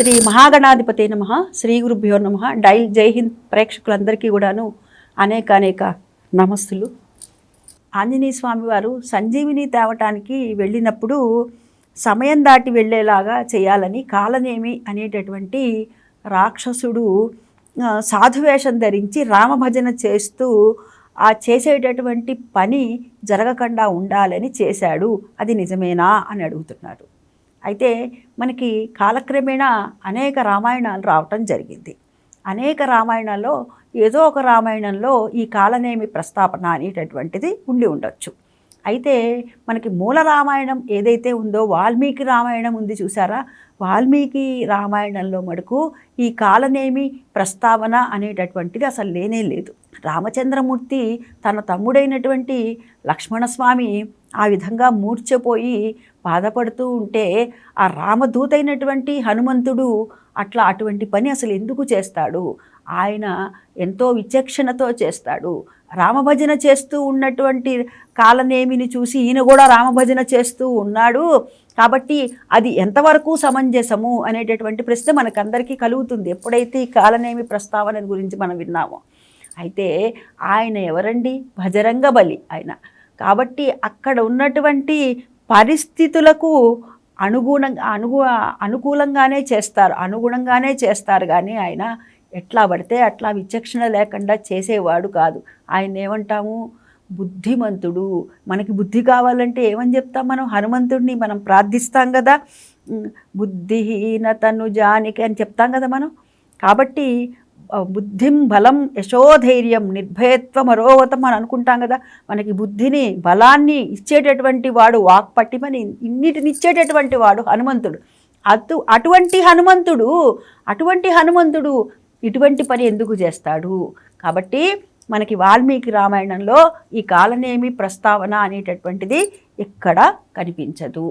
శ్రీ మహాగణాధిపతి నమ. శ్రీ గురుభ్యో నమ. డైల్ జై హింద్ ప్రేక్షకులందరికీ కూడాను అనేక అనేక నమస్తులు. ఆంజనేయ స్వామి వారు సంజీవిని తేవటానికి వెళ్ళినప్పుడు సమయం దాటి వెళ్ళేలాగా చేయాలని కాలనేమి అనేటటువంటి రాక్షసుడు సాధువేషం ధరించి రామభజన చేస్తూ ఆ చేసేటటువంటి పని జరగకుండా ఉండాలని చేశాడు. అది నిజమేనా అని అడుగుతున్నారు. అయితే మనకి కాలక్రమేణా అనేక రామాయణాలు రావటం జరిగింది. అనేక రామాయణాల్లో ఏదో ఒక రామాయణంలో ఈ కాలనేమి ప్రస్తాపన అనేటటువంటిది ఉండి ఉండొచ్చు. అయితే మనకి మూల రామాయణం ఏదైతే ఉందో వాల్మీకి రామాయణం ఉంది చూసారా? వాల్మీకి రామాయణంలో మటుకు ఈ కాలనేమి ప్రస్తావన అనేటటువంటిది అసలు లేనే లేదు. రామచంద్రమూర్తి తన తమ్ముడైనటువంటి లక్ష్మణస్వామి ఆ విధంగా మూర్ఛపోయి బాధపడుతూ ఉంటే ఆ రామదూతైనటువంటి హనుమంతుడు అట్లా అటువంటి పని అసలు ఎందుకు చేస్తాడు? ఆయన ఎంతో విచక్షణతో చేస్తాడు. రామభజన చేస్తూ ఉన్నటువంటి కాలనేమిని చూసి ఈయన కూడా రామభజన చేస్తూ ఉన్నాడు. కాబట్టి అది ఎంతవరకు సమంజసము అనేటటువంటి ప్రశ్న మనకందరికీ కలుగుతుంది. ఎప్పుడైతే ఈ కాలనేమి ప్రస్తావన గురించి మనం విన్నామో. అయితే ఆయన ఎవరండి? భజరంగ బలి ఆయన. కాబట్టి అక్కడ ఉన్నటువంటి పరిస్థితులకు అనుగుణంగా అనుగు అనుకూలంగానే చేస్తారు. అనుగుణంగానే చేస్తారు. కానీ ఆయన ఎట్లా పడితే అట్లా విచక్షణ లేకుండా చేసేవాడు కాదు. ఆయన ఏమంటాము బుద్ధిమంతుడు. మనకి బుద్ధి కావాలంటే ఏమని చెప్తాం మనం? హనుమంతుడిని మనం ప్రార్థిస్తాం కదా. బుద్ధిహీనతను జానికి అని చెప్తాం కదా మనం? కాబట్టి బుద్ధిం బలం యశోధైర్యం నిర్భయత్వం అరోవతం అని అనుకుంటాం కదా. మనకి బుద్ధిని బలాన్ని ఇచ్చేటటువంటి వాడు వాక్ పట్టిమని ఇన్నిటిని ఇచ్చేటటువంటి వాడు హనుమంతుడు. అటు అటువంటి హనుమంతుడు అటువంటి హనుమంతుడు ఇటువంటి పని ఎందుకు చేస్తాడు? కాబట్టి మనకి వాల్మీకి రామాయణంలో ఈ కాలనేమి ప్రస్తావన అనేటటువంటిది ఎక్కడ కనిపించదు.